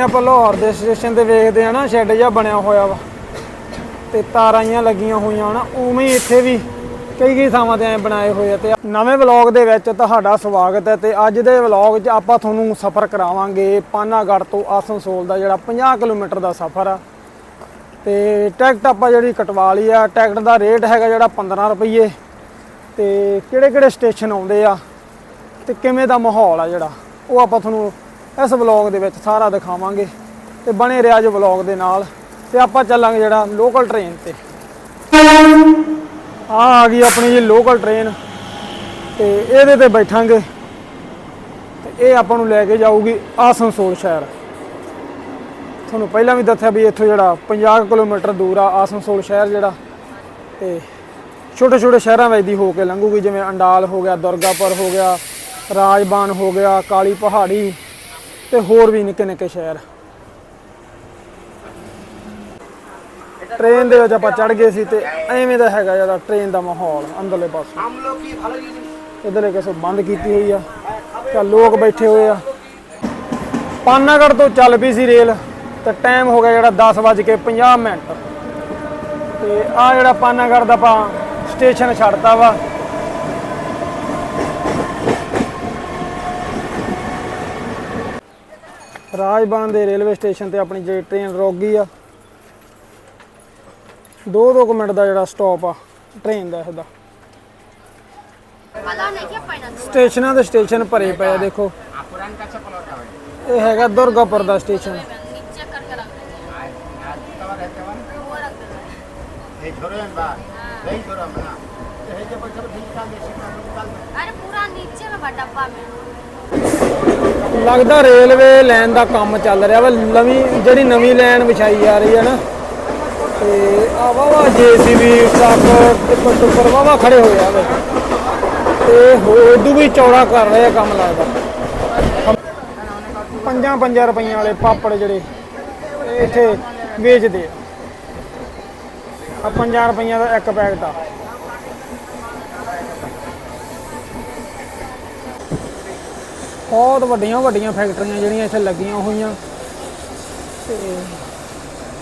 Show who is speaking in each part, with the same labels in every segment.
Speaker 1: ਜਿਵੇਂ ਆਪਾਂ ਲਾਹੌਰ ਦੇ ਸਟੇਸ਼ਨ ਤੇ ਵੇਖਦੇ ਆ ਨਾ, ਸ਼ੈੱਡ ਜਿਹਾ ਬਣਿਆ ਹੋਇਆ ਵਾ। ਤੇ ਤਾਰਾਂ ਜਿਹੀਆਂ ਲੱਗੀਆਂ ਹੋਈਆਂ ਨਾ, ਉਵੇਂ ਹੀ ਇੱਥੇ ਵੀ ਕਈ ਕਈ ਥਾਵਾਂ ਤੇ ਐ ਬਣਾਏ ਹੋਏ ਆ। ਤੇ ਨਵੇਂ ਵਲੌਗ ਦੇ ਵਿੱਚ ਤੁਹਾਡਾ ਸਵਾਗਤ ਹੈ ਤੇ ਅੱਜ ਦੇ ਵਲੌਗ 'ਚ ਆਪਾਂ ਤੁਹਾਨੂੰ ਸਫ਼ਰ ਕਰਾਵਾਂਗੇ ਪਾਨਾਗੜ੍ਹ ਤੋਂ ਆਸਨਸੋਲ ਦਾ, ਜਿਹੜਾ 50 ਕਿਲੋਮੀਟਰ ਦਾ ਸਫ਼ਰ ਆ। ਤੇ ਟਿਕਟ ਆਪਾਂ ਜਿਹੜੀ ਕਟਵਾ ਲਈ ਆ, ਟਿਕਟ ਦਾ ਰੇਟ ਹੈਗਾ ਜਿਹੜਾ 15 ਰੁਪਏ ਤੇ ਕਿਹੜੇ ਕਿਹੜੇ ਸਟੇਸ਼ਨ ਆਉਂਦੇ ਆ ਤੇ ਕਿਵੇਂ ਦਾ ਮਾਹੌਲ ਆ ਜਿਹੜਾ, ਉਹ ਆਪਾਂ ਤੁਹਾਨੂੰ ਇਸ ਵਲੌਗ ਦੇ ਵਿੱਚ ਸਾਰਾ ਦਿਖਾਵਾਂਗੇ ਤੇ ਬਣੇ ਰਿਹਾ ਜੋ ਵਲੌਗ ਦੇ ਨਾਲ ਤੇ ਆਪਾਂ ਚੱਲਾਂਗੇ ਜਿਹੜਾ ਲੋਕਲ ਟ੍ਰੇਨ ਤੇ। ਆ ਆ ਗਈ ਆਪਣੀ ਜੀ ਲੋਕਲ ਟ੍ਰੇਨ ਤੇ ਇਹਦੇ ਤੇ ਬੈਠਾਂਗੇ ਤੇ ਇਹ ਆਪਾਂ ਨੂੰ ਲੈ ਕੇ ਜਾਊਗੀ ਆਸਨਸੋਲ ਸ਼ਹਿਰ। ਤੁਹਾਨੂੰ ਪਹਿਲਾਂ ਵੀ ਦੱਸਿਆ ਵੀ ਇੱਥੋਂ ਜਿਹੜਾ 50 ਕਿਲੋਮੀਟਰ ਦੂਰ ਆ ਆਸਨਸੋਲ ਸ਼ਹਿਰ ਜਿਹੜਾ ਤੇ ਛੋਟੇ ਛੋਟੇ ਸ਼ਹਿਰਾਂ ਵਿੱਚ ਦੀ ਹੋ ਕੇ ਲੰਘੂਗੀ, ਜਿਵੇਂ ਅੰਡਾਲ ਹੋ ਗਿਆ, ਦੁਰਗਾਪੁਰ ਹੋ ਗਿਆ, ਰਾਜਬਾਨ ਹੋ ਗਿਆ, ਕਾਲੀ ਪਹਾੜੀ ਤੇ ਹੋਰ ਵੀ ਨਿੱਕੇ ਨਿੱਕੇ ਸ਼ਹਿਰ। ਟ੍ਰੇਨ ਦੇ ਵਿੱਚ ਆਪਾਂ ਚੜ ਗਏ ਸੀ ਤੇ ਐਵੇਂ ਦਾ ਹੈਗਾ ਜਿਹੜਾ ਟ੍ਰੇਨ ਦਾ ਮਾਹੌਲ ਅੰਦਰਲੇ ਪਾਸੇ।
Speaker 2: ਹਮ ਲੋਕ ਕੀ ਭਲਾ
Speaker 1: ਇਧਰਲੇ ਕਿਸੇ ਬੰਦ ਕੀਤੀ ਹੋਈ ਆ। ਤਾਂ ਲੋਕ ਬੈਠੇ ਹੋਏ ਆ। ਪਾਨਾਗੜ ਤੋਂ ਚੱਲ ਵੀ ਸੀ ਰੇਲ ਤੇ ਟਾਈਮ ਹੋ ਗਿਆ ਜਿਹੜਾ 10:50 ਮਿੰਟ। ਤੇ ਆ ਜਿਹੜਾ ਪਾਨਾਗੜ ਦਾ ਆਪਾਂ ਸਟੇਸ਼ਨ ਛੱਡਤਾ ਵਾ ਰਾਜਬਾਨ ਦੇ ਰੇਲਵੇ ਸਟੇਸ਼ਨ ਤੇ ਆਪਣੀ ਜਿਹੜੀ ਟ੍ਰੇਨ ਰੁਕ ਗਈ ਆ ਦੋ ਦੋ ਕੁ ਮਿੰਟ ਦਾ ਜਿਹੜਾ ਸਟਾਪ ਆ ਟ੍ਰੇਨ ਦਾ ਇਹਦਾ
Speaker 3: ਪਤਾ ਨਹੀਂ ਕਿ ਪੈਣਾ
Speaker 1: ਸਟੇਸ਼ਨਾਂ ਦੇ ਸਟੇਸ਼ਨ ਭਰੇ ਪਏ ਆ ਦੇਖੋ
Speaker 2: पुरान का चप्पल होता है
Speaker 1: ਇਹ ਹੈਗਾ ਦੁਰਗਾਪੁਰ ਦਾ ਸਟੇਸ਼ਨ
Speaker 3: नीचे करके रख देंगे
Speaker 2: आज तवा रहते वन
Speaker 3: वो रख देंगे
Speaker 2: ये छोरो बा नहीं छोरो बना ये जे बच्चा ठीक काम ये शिक्षा निकाल
Speaker 3: अरे पूरा नीचे में बा डब्बा में
Speaker 1: ਲੱਗਦਾ ਰੇਲਵੇ ਲਾਈਨ ਦਾ ਕੰਮ ਚੱਲ ਰਿਹਾ ਵਾ, ਨਵੀਂ, ਜਿਹੜੀ ਨਵੀਂ ਲਾਈਨ ਵਿਛਾਈ ਜਾ ਰਹੀ ਹੈ ਨਾ। ਤੇ ਆ ਵਾਵਾ ਜੀਸੀਬੀ ਟਰੱਕ ਟਿੱਪਰ ਟੁੱਪਰ ਵਾਵਾ ਖੜੇ ਹੋਏ ਆ ਤੇ ਉਦੋਂ ਵੀ ਚੌੜਾ ਕਰ ਰਹੇ ਆ ਕੰਮ ਲੱਗਦਾ। ਪੰਜਾਂ ਪੰਜਾਂ ਰੁਪਈਆਂ ਵਾਲੇ ਪਾਪੜ ਜਿਹੜੇ ਇੱਥੇ ਵੇਚਦੇ ਆ। ਆ ਪੰਜਾਂ ਰੁਪਈਆਂ ਦਾ ਇੱਕ ਪੈਕਟ ਆ। ਬਹੁਤ ਵੱਡੀਆਂ ਵੱਡੀਆਂ ਫੈਕਟਰੀਆਂ ਜਿਹੜੀਆਂ ਇੱਥੇ ਲੱਗੀਆਂ ਹੋਈਆਂ। ਤੇ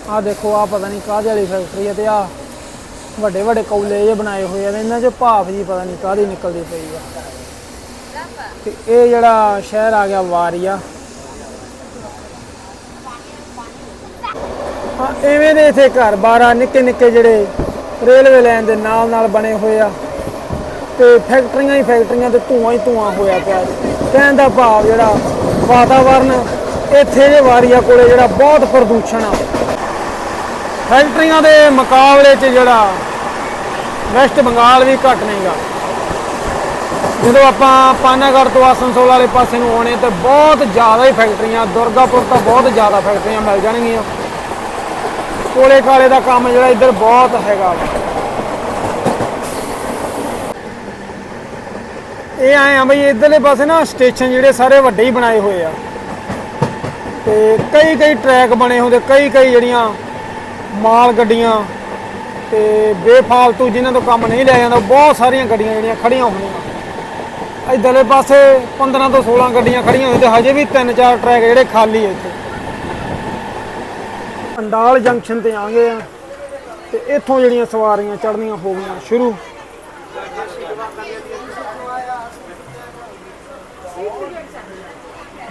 Speaker 1: ਆਹ ਦੇਖੋ, ਆਹ ਪਤਾ ਨਹੀਂ ਕਾਹਦੇ ਵਾਲੀ ਫੈਕਟਰੀ ਹੈ ਤੇ ਆਹ ਵੱਡੇ ਵੱਡੇ ਕੌਲੇ ਜਿਹੇ ਬਣਾਏ ਹੋਏ ਆ ਤੇ ਇਹਨਾਂ 'ਚ ਭਾਫ ਜੀ ਪਤਾ ਨਹੀਂ ਕਾਹਦੀ ਨਿਕਲਦੀ ਪਈ ਆ। ਤੇ ਇਹ ਜਿਹੜਾ ਸ਼ਹਿਰ ਆ ਗਿਆ ਵਾਰੀਆ। ਹਾਂ, ਐਵੇਂ ਦੇ ਇੱਥੇ ਘਰ ਬਾਰਾਂ ਨਿੱਕੇ ਨਿੱਕੇ ਜਿਹੜੇ ਰੇਲਵੇ ਲਾਈਨ ਦੇ ਨਾਲ ਨਾਲ ਬਣੇ ਹੋਏ ਆ। ਤੇ ਫੈਕਟਰੀਆਂ ਹੀ ਫੈਕਟਰੀਆਂ ਤੇ ਧੂਆਂ ਹੀ ਧੂਆਂ ਹੋਇਆ ਪਿਆ। ਕਹਿਣ ਦਾ ਭਾਵ ਜਿਹੜਾ ਵਾਤਾਵਰਨ ਇੱਥੇ ਜੇ ਵਾਰੀਆ ਕੋਲੇ ਜਿਹੜਾ ਬਹੁਤ ਪ੍ਰਦੂਸ਼ਣ ਆ। ਫੈਕਟਰੀਆਂ ਦੇ ਮੁਕਾਬਲੇ 'ਚ ਜਿਹੜਾ ਵੈਸਟ ਬੰਗਾਲ ਵੀ ਘੱਟ ਨਹੀਂਗਾ ਜਦੋਂ ਆਪਾਂ ਪਾਨਾਗੜ੍ਹ ਤੋਂ ਆਸਨਸੋਲ ਵਾਲੇ ਪਾਸੇ ਨੂੰ ਆਉਣੇ ਤੇ ਬਹੁਤ ਜ਼ਿਆਦਾ ਹੀ ਫੈਕਟਰੀਆਂ, ਦੁਰਗਾਪੁਰ ਤਾਂ ਬਹੁਤ ਜ਼ਿਆਦਾ ਫੈਕਟਰੀਆਂ ਮਿਲ ਜਾਣਗੀਆਂ। ਕੋਲੇ ਕਾਲੇ ਦਾ ਕੰਮ ਜਿਹੜਾ ਇੱਧਰ ਬਹੁਤ ਹੈਗਾ ਇਹ ਆਏ ਆ ਬਈ ਇਧਰਲੇ ਪਾਸੇ ਨਾ ਸਟੇਸ਼ਨ ਜਿਹੜੇ ਸਾਰੇ ਵੱਡੇ ਹੀ ਬਣਾਏ ਹੋਏ ਆ। ਤੇ ਕਈ ਕਈ ਟਰੈਕ ਬਣੇ ਹੁੰਦੇ, ਕਈ ਕਈ ਜਿਹੜੀਆਂ ਮਾਲ ਗੱਡੀਆਂ ਤੇ ਬੇਫਾਲਤੂ ਜਿਨ੍ਹਾਂ ਤੋਂ ਕੰਮ ਨਹੀਂ ਲਿਆ ਜਾਂਦਾ, ਬਹੁਤ ਸਾਰੀਆਂ ਗੱਡੀਆਂ ਜਿਹੜੀਆਂ ਖੜੀਆਂ ਹੋਈਆਂ। ਇਧਰਲੇ ਪਾਸੇ 15 ਤੋਂ 16 ਗੱਡੀਆਂ ਖੜੀਆਂ ਹੋਈਆਂ ਤੇ ਹਜੇ ਵੀ ਤਿੰਨ ਚਾਰ ਟਰੈਕ ਜਿਹੜੇ ਖਾਲੀ ਆ ਇੱਥੇ। ਅੰਡਾਲ ਜੰਕਸ਼ਨ ਤੇ ਆ ਗਏ ਆ ਤੇ ਇੱਥੋਂ ਜਿਹੜੀਆਂ ਸਵਾਰੀਆਂ ਚੜ੍ਹਨੀਆਂ ਹੋ ਗਈਆਂ ਸ਼ੁਰੂ।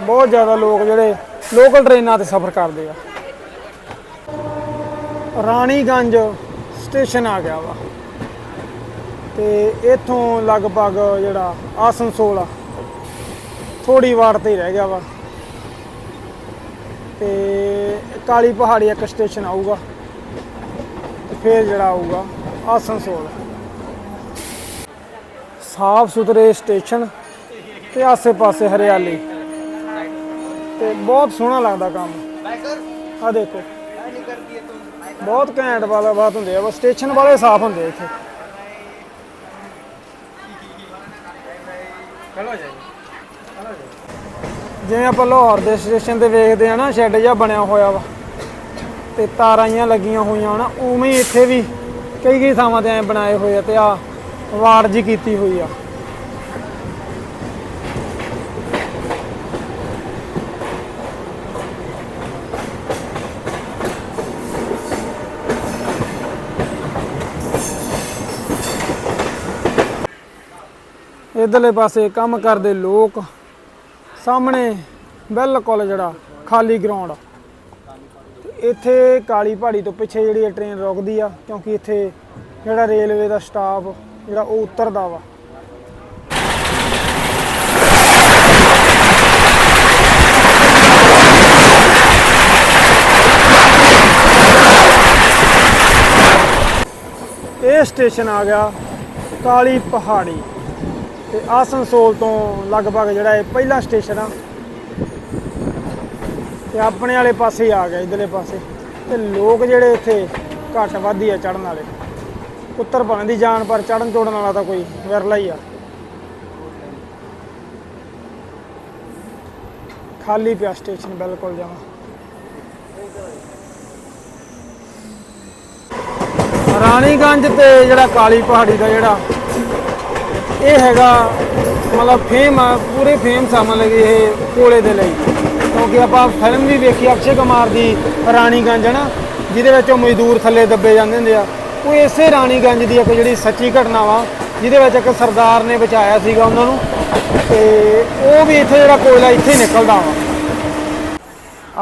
Speaker 1: ਬਹੁਤ ਜ਼ਿਆਦਾ ਲੋਕ ਜਿਹੜੇ ਲੋਕਲ ਟ੍ਰੇਨਾਂ ਤੇ ਸਫ਼ਰ ਕਰਦੇ ਆ। ਰਾਣੀਗੰਜ ਸਟੇਸ਼ਨ ਆ ਗਿਆ ਵਾ। ਤੇ ਇੱਥੋਂ ਲਗਭਗ ਜਿਹੜਾ ਆਸਨਸੋਲ ਆ ਥੋੜੀ ਵਾਰ ਤੇ ਰਹਿ ਗਿਆ ਵਾ। ਤੇ ਕਾਲੀ ਪਹਾੜੀ ਇੱਕ ਸਟੇਸ਼ਨ ਆਊਗਾ, ਤੇ ਫਿਰ ਜਿਹੜਾ ਆਊਗਾ ਆਸਨਸੋਲ। ਸਾਫ਼ ਸੁਥਰੇ ਸਟੇਸ਼ਨ ਤੇ ਆਸੇ-ਪਾਸੇ ਹਰਿਆਲੀ। ਤੇ ਬਹੁਤ ਸੋਹਣਾ ਲੱਗਦਾ ਕੰਮ। ਆ ਦੇਖੋ। ਬਹੁਤ ਘੈਂਟ ਵਾਲਾ ਬਾਤ ਹੁੰਦੇ ਆ, ਬਸ ਸਟੇਸ਼ਨ ਵਾਲੇ ਸਾਫ਼ ਹੁੰਦੇ ਇੱਥੇ। ਜਿਵੇਂ ਆਪਾਂ ਲਾਹੌਰ ਦੇ ਸਟੇਸ਼ਨ ਤੇ ਵੇਖਦੇ ਆ ਨਾ ਸ਼ੈੱਡ ਜਿਹਾ ਬਣਿਆ ਹੋਇਆ ਵਾ, ਤੇ ਤਾਰਾਂ ਜਿਹੀਆਂ ਲੱਗੀਆਂ ਹੋਈਆਂ ਨਾ, ਉਵੇਂ ਇੱਥੇ ਵੀ ਕਈ ਕਈ ਥਾਵਾਂ ਤੇ ਐ ਬਣਾਏ ਹੋਏ ਆ, ਤੇ ਆ ਵਾੜ ਜੀ ਕੀਤੀ ਹੋਈ ਆ। ਇਧਰਲੇ ਪਾਸੇ ਕੰਮ ਕਰਦੇ ਲੋਕ। ਸਾਹਮਣੇ ਬਿਲਕੁਲ ਜਿਹੜਾ ਖਾਲੀ ਗਰਾਊਂਡ ਇੱਥੇ ਕਾਲੀ ਪਹਾੜੀ ਤੋਂ ਪਿੱਛੇ ਜਿਹੜੀ ਇਹ ਟ੍ਰੇਨ ਰੁਕਦੀ ਆ, ਕਿਉਂਕਿ ਇੱਥੇ ਜਿਹੜਾ ਰੇਲਵੇ ਦਾ ਸਟਾਫ ਜਿਹੜਾ ਉਹ ਉਤਰਦਾ ਵਾ। ਇਹ ਸਟੇਸ਼ਨ ਆ ਗਿਆ ਕਾਲੀ ਪਹਾੜੀ। ਤੇ ਆਸਨਸੋਲ ਤੋਂ ਲਗਭਗ ਜਿਹੜਾ ਇਹ ਪਹਿਲਾ ਸਟੇਸ਼ਨ ਆ। ਤੇ ਆਪਣੇ ਵਾਲੇ ਪਾਸੇ ਆ ਗਿਆ, ਇਧਰਲੇ ਪਾਸੇ। ਤੇ ਲੋਕ ਜਿਹੜੇ ਇੱਥੇ ਘੱਟ ਵੱਧ ਆ ਚੜਨ ਵਾਲੇ। ਉੱਤਰ ਭਾਵੇਂ ਦੀ ਜਾਨ, ਪਰ ਚੜਨ ਚੋੜਨ ਵਾਲਾ ਤਾਂ ਕੋਈ ਵਿਰਲਾ ਹੀ ਆ। ਖਾਲੀ ਪਿਆ ਸਟੇਸ਼ਨ, ਬਿਲਕੁਲ ਜਮਾ। ਰਾਣੀਗੰਜ ਤੇ ਜਿਹੜਾ ਕਾਲੀ ਪਹਾੜੀ ਦਾ ਜਿਹੜਾ ਇਹ ਹੈਗਾ, ਮਤਲਬ ਫੇਮ ਆ, ਪੂਰੇ ਫੇਮ ਸਮਝ ਲਗੇ ਇਹ ਕੋਲੇ ਦੇ ਲਈ। ਕਿਉਂਕਿ ਆਪਾਂ ਫਿਲਮ ਵੀ ਵੇਖੀ, ਅਕਸ਼ੇ ਕੁਮਾਰ ਦੀ ਰਾਣੀਗੰਜ ਹੈ ਨਾ ਜਿਹਦੇ ਵਿੱਚ ਉਹ ਮਜ਼ਦੂਰ ਥੱਲੇ ਦੱਬੇ ਜਾਂਦੇ ਹੁੰਦੇ ਆ। ਉਹ ਇਸੇ ਰਾਣੀਗੰਜ ਦੀ ਇੱਕ ਜਿਹੜੀ ਸੱਚੀ ਘਟਨਾ ਵਾ, ਜਿਹਦੇ ਵਿੱਚ ਇੱਕ ਸਰਦਾਰ ਨੇ ਬਚਾਇਆ ਸੀਗਾ ਉਹਨਾਂ ਨੂੰ। ਤੇ ਉਹ ਵੀ ਇੱਥੇ ਜਿਹੜਾ ਕੋਇਲਾ ਇੱਥੇ ਹੀ ਨਿਕਲਦਾ ਵਾ।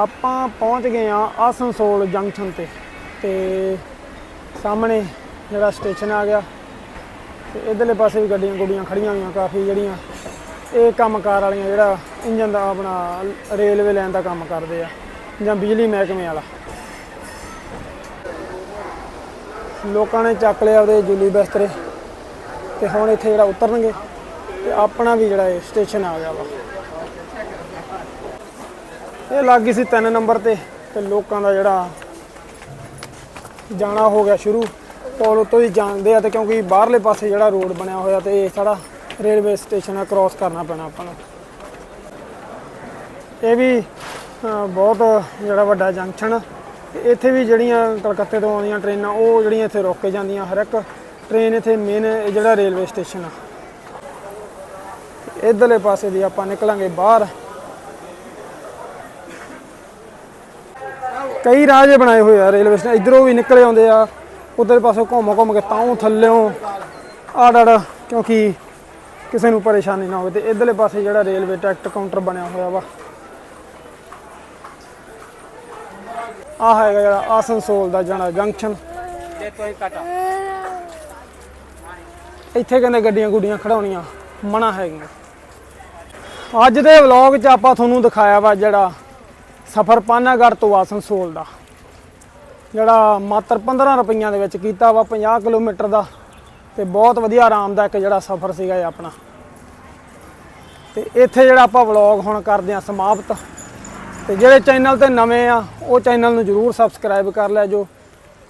Speaker 1: ਆਪਾਂ ਪਹੁੰਚ ਗਏ ਆ ਆਸਨਸੋਲ ਜੰਕਸ਼ਨ ਤੇ। ਤੇ ਸਾਹਮਣੇ ਜਿਹੜਾ ਸਟੇਸ਼ਨ ਆ ਗਿਆ। ਤੇ ਇਧਰਲੇ ਪਾਸੇ ਵੀ ਗੱਡੀਆਂ ਗੁੱਡੀਆਂ ਖੜੀਆਂ ਹੋਈਆਂ ਕਾਫੀ ਜਿਹੜੀਆਂ। ਇਹ ਕੰਮਕਾਰ ਵਾਲੀਆਂ ਜਿਹੜਾ ਇੰਜਨ ਦਾ ਆਪਣਾ ਰੇਲਵੇ ਲਾਈਨ ਦਾ ਕੰਮ ਕਰਦੇ ਆ, ਜਾਂ ਬਿਜਲੀ ਮਹਿਕਮੇ ਵਾਲਾ। ਲੋਕਾਂ ਨੇ ਚੱਕ ਲਿਆ ਉਹਦੇ ਜੁਲੀ ਬਿਸਤਰੇ ਤੇ ਹੁਣ ਇੱਥੇ ਜਿਹੜਾ ਉਤਰਨਗੇ ਤੇ ਆਪਣਾ ਵੀ ਜਿਹੜਾ ਇਹ ਸਟੇਸ਼ਨ ਆ ਗਿਆ ਵਾ। ਇਹ ਲੱਗ ਗਈ ਸੀ 3 ਨੰਬਰ ਤੇ ਤੇ ਲੋਕਾਂ ਦਾ ਜਿਹੜਾ ਜਾਣਾ ਹੋ ਗਿਆ ਸ਼ੁਰੂ। ਪੁਲ ਉੱਤੋਂ ਹੀ ਜਾਣਦੇ ਆ ਤੇ ਕਿਉਂਕਿ ਬਾਹਰਲੇ ਪਾਸੇ ਜਿਹੜਾ ਰੋਡ ਬਣਿਆ ਹੋਇਆ ਤੇ ਇਹ ਸਾਡਾ ਰੇਲਵੇ ਸਟੇਸ਼ਨ ਆ ਕ੍ਰਾਸ ਕਰਨਾ ਪੈਣਾ ਆਪਾਂ ਨੂੰ। ਇਹ ਵੀ ਬਹੁਤ ਜਿਹੜਾ ਵੱਡਾ ਜੰਕਸ਼ਨ ਆ। ਇੱਥੇ ਵੀ ਜਿਹੜੀਆਂ ਕਲਕੱਤੇ ਤੋਂ ਆਉਂਦੀਆਂ ਟ੍ਰੇਨਾਂ, ਉਹ ਜਿਹੜੀਆਂ ਇੱਥੇ ਰੁਕ ਕੇ ਜਾਂਦੀਆਂ ਹਰ ਇੱਕ ਟ੍ਰੇਨ ਇੱਥੇ ਮੇਨ ਜਿਹੜਾ ਰੇਲਵੇ ਸਟੇਸ਼ਨ ਆ। ਇਧਰਲੇ ਪਾਸੇ ਦੀ ਆਪਾਂ ਨਿਕਲਾਂਗੇ ਬਾਹਰ। ਕਈ ਰਾਹ ਜੇ ਬਣਾਏ ਹੋਏ ਆ ਰੇਲਵੇ ਸਟੇਸ਼ਨ, ਇਧਰੋਂ ਵੀ ਨਿਕਲੇ ਆਉਂਦੇ ਆ। ਉਧਰ ਪਾਸੋਂ ਘੁੰਮ ਘੁੰਮ ਕੇ ਤਾਂ ਥੱਲਿਓਂ। ਆੜ ਆੜ ਕਿਉਂਕਿ ਕਿਸੇ ਨੂੰ ਪਰੇਸ਼ਾਨੀ ਨਾ ਹੋਵੇ ਤੇ ਇਧਰਲੇ ਪਾਸੇ ਜਿਹੜਾ ਰੇਲਵੇ ਟਿਕਟ ਕਾਊਂਟਰ ਬਣਿਆ ਹੋਇਆ ਵਾ। ਆ ਹੈਗਾ ਜਿਹੜਾ ਆਸਨਸੋਲ ਦਾ ਜਾਣਾ ਜੰਕਸ਼ਨ। ਇੱਥੇ ਕਹਿੰਦੇ ਗੱਡੀਆਂ ਗੁੱਡੀਆਂ ਖੜਾਉਣੀਆਂ ਮਨਾ ਹੈਗੀਆਂ। ਅੱਜ ਦੇ ਵਲੌਗ 'ਚ ਆਪਾਂ ਤੁਹਾਨੂੰ ਦਿਖਾਇਆ ਵਾ ਜਿਹੜਾ ਸਫਰ ਪਾਨਾਗੜ ਤੋਂ ਆਸਨਸੋਲ ਦਾ। ਜਿਹੜਾ ਮਾਤਰ 15 ਰੁਪਈਆਂ ਦੇ ਵਿੱਚ ਕੀਤਾ ਵਾ 50 ਕਿਲੋਮੀਟਰ ਦਾ। ਤੇ ਬਹੁਤ ਵਧੀਆ ਆਰਾਮਦਾਇਕ ਜਿਹੜਾ ਸਫ਼ਰ ਸੀਗਾ ਇਹ ਆਪਣਾ। ਤੇ ਇੱਥੇ ਜਿਹੜਾ ਆਪਾਂ ਵਲੌਗ ਹੁਣ ਕਰਦੇ ਆ ਸਮਾਪਤ। ਤੇ ਜਿਹੜੇ ਚੈਨਲ ਤੇ ਨਵੇਂ ਆ, ਉਹ ਚੈਨਲ ਨੂੰ ਜਰੂਰ ਸਬਸਕ੍ਰਾਈਬ ਕਰ ਲਿਆ ਜੋ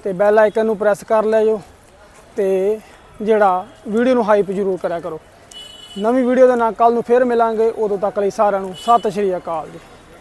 Speaker 1: ਤੇ ਬੈਲ ਆਈਕਨ ਨੂੰ ਪ੍ਰੈਸ ਕਰ ਲਿਆ ਜੋ ਤੇ ਜਿਹੜਾ ਵੀਡੀਓ ਨੂੰ ਹਾਈਪ ਜਰੂਰ ਕਰਿਆ ਕਰੋ। ਨਵੀਂ ਵੀਡੀਓ ਦੇ ਨਾਲ ਕੱਲ ਨੂੰ ਫੇਰ ਮਿਲਾਂਗੇ। ਉਦੋਂ ਤੱਕ ਲਈ ਸਾਰਿਆਂ ਨੂੰ ਸਤਿ ਸ਼੍ਰੀ ਅਕਾਲ ਜੀ।